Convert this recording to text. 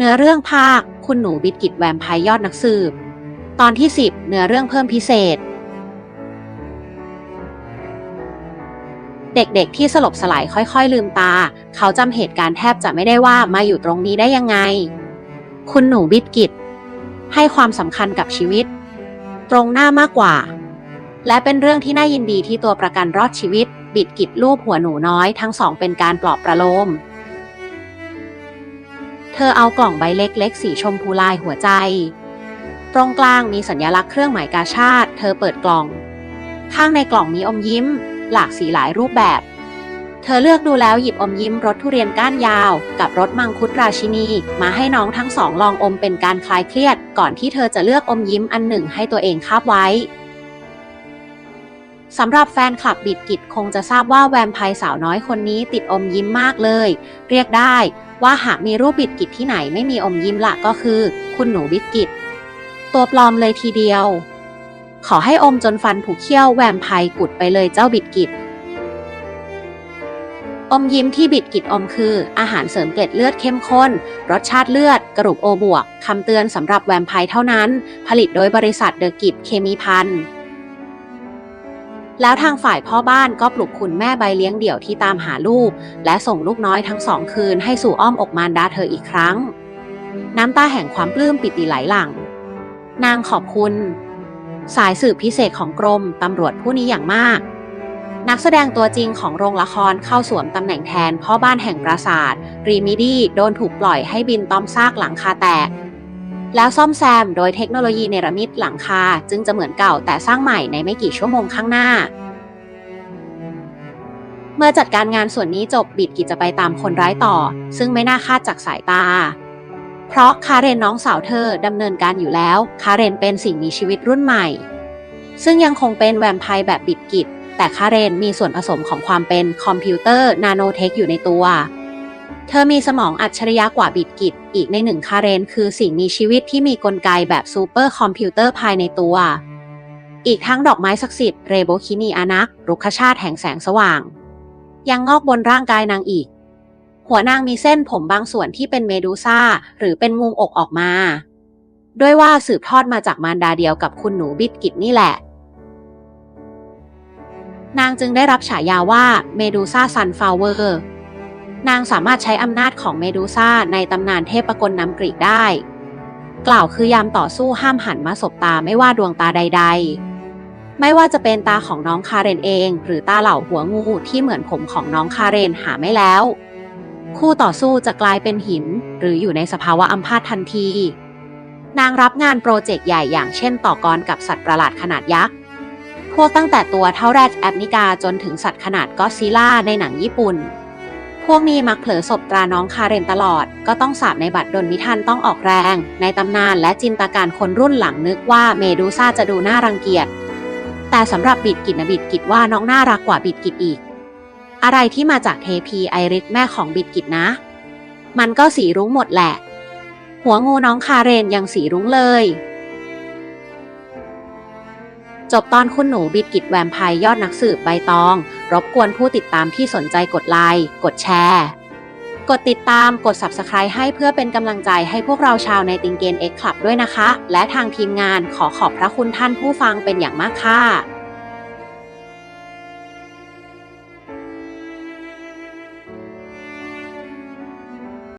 เนื้อเรื่องภาค คุณหนูบิดกิตแวมไพร์ยอดนักสืบ ตอนที่ 10 เนื้อเรื่องเพิ่มพิเศษ เด็กๆที่สลบสลายค่อยๆ ลืมตา เขาจำเหตุการณ์แทบจะไม่ได้ว่ามาอยู่ตรงนี้ได้ยังไง คุณหนูบิดกิตให้ความสำคัญกับชีวิต ตรงหน้ามากกว่า และเป็นเรื่องที่น่ายินดีที่ตัวประกันรอดชีวิต บิดกิตรูปหัวหนูน้อยทั้งสองเป็นการปลอบประโลม เธอเอากล่องใบเล็กๆ สีชมพูลายหัวใจ ตรงกลางมีสัญลักษณ์เครื่องหมายกาชาติ เธอเปิดกล่อง ข้างในกล่องมีอมยิ้ม หลากสีหลายรูปแบบ เธอเลือกดูแล้วหยิบอมยิ้มรสทุเรียนก้านยาว กับรสมังคุดราชินี มาให้น้องทั้งสองลองอมเป็นการคลายเครียด ก่อนที่เธอจะเลือกอมยิ้มอันหนึ่งให้ตัวเองคาบไว้ สำหรับแฟนคลับบิดกิจคงจะทราบว่าแวมไพร์สาวน้อยคนนี้ติดอมยิ้มมากเลย เรียกได้ว่าหากมีรูปบิดกิจที่ไหนไม่มีอมยิ้มละก็คือ คุณหนูบิดกิจ ตัวปลอมเลยทีเดียว ขอให้อมจนฟันผุเขี้ยวแวมไพร์กุดไปเลยเจ้าบิดกิจอมยิ้มที่บิดกิจอมคือ อาหารเสริมเกล็ดเลือดเข้มข้น รสชาติเลือด กระดูกโอบวก คำเตือนสำหรับแวมไพร์เท่านั้น ผลิตโดยบริษัทเดอะกิจเคมีพันธ์ แล้วทางฝ่ายพ่อบ้านก็ปลุกคุณแม่ใบเลี้ยงเดี่ยวที่ตามหาลูก และส่งลูกน้อยทั้งสองคืนให้สู่อ้อมอกมารดาเธออีกครั้ง น้ำตาแห่งความปลื้มปิติไหลหลั่ง นางขอบคุณ สายสืบพิเศษของกรมตำรวจผู้นี้อย่างมาก นักแสดงตัวจริงของโรงละครเข้าสวมตำแหน่งแทนพ่อบ้านแห่งปราสาทรีมิดี้โดนถูกปล่อยให้บินต้อมซากหลังคาแตก แล้วซ่อมแซมโดยเทคโนโลยีเนรมิตหลังคา จึงจะเหมือนเก่าแต่สร้างใหม่ในไม่กี่ชั่วโมงข้างหน้า เมื่อจัดการงานส่วนนี้จบบิดกิจจะไปตามคนร้ายต่อ ซึ่งไม่น่าคาดจากสายตา เพราะคาเรนน้องสาวเธอดำเนินการอยู่แล้ว คาเรนเป็นสิ่งมีชีวิตรุ่นใหม่ ซึ่งยังคงเป็นแวมไพร์แบบบิดกิจแต่คาเรนมีส่วนผสมของความเป็นคอมพิวเตอร์นาโนเทคอยู่ในตัว เธอมีสมองอัจฉริยะกว่าบิดกิจอีกในหนึ่งคาเรน คือสิ่งมีชีวิตที่มีกลไกแบบซูเปอร์คอมพิวเตอร์ภายในตัว อีกทั้งดอกไม้ศักดิ์สิทธิ์เรโบคินีอานักรุกขชาติแห่งแสงสว่าง ยังงอกบนร่างกายนางอีก หัวนางมีเส้นผมบางส่วนที่เป็นเมดูซ่า หรือเป็นงูอกออกมา ด้วยว่าสืบทอดมาจากมารดาเดียวกับคุณหนูบิดกิจนี่แหละ นางจึงได้รับฉายาว่าเมดูซ่าซันฟลาวเวอร์ นางสามารถใช้อำนาจของเมดูซ่าในตำนานเทพกลน้ำกรีกได้ กล่าวคือยามต่อสู้ห้ามหันมาสบตาไม่ว่าดวงตาใด ๆ ไม่ว่าจะเป็นตาของน้องคาเรนเอง หรือตาเหล่าหัวงูที่เหมือนผมของน้องคาเรนหาไม่แล้ว คู่ต่อสู้จะกลายเป็นหิน หรืออยู่ในสภาวะอัมพาตทันที นางรับงานโปรเจกต์ใหญ่อย่างเช่นต่อกรกับสัตว์ประหลาดขนาดยักษ์พวกตั้งแต่ตัวเท่าแรดแอฟนิกาจนถึงสัตว์ขนาดก็ซิล่าในหนังญี่ปุ่น พวกนี้มักเผลอศพตราน้องคาเรนตลอด ก็ต้องสาบในบัตรดนมิทันต้องออกแรง ในตำนานและจินตการคนรุ่นหลังนึกว่าเมดูซ่าจะดูน่ารังเกียจ แต่สำหรับบิดกิจนะบิดกิจว่าน้องน่ารักกว่าบิดกิจอีก อะไรที่มาจากเทพีไอริสแม่ของบิดกิจนะ มันก็สีรุ้งหมดแหละ หัวงูน้องคาเรนยังสีรุ้งเลยจบตอนคุณหนูบิดกิจแวมไพร์ยอดนักสืบใบตอง รบกวนผู้ติดตามที่สนใจกดไลค์ กดแชร์ กดติดตาม กด Subscribe ให้เพื่อเป็นกำลังใจให้พวกเราชาวในติงเกนเอ็กคลับด้วยนะคะ และทางทีมงานขอขอบพระคุณท่านผู้ฟังเป็นอย่างมากค่ะ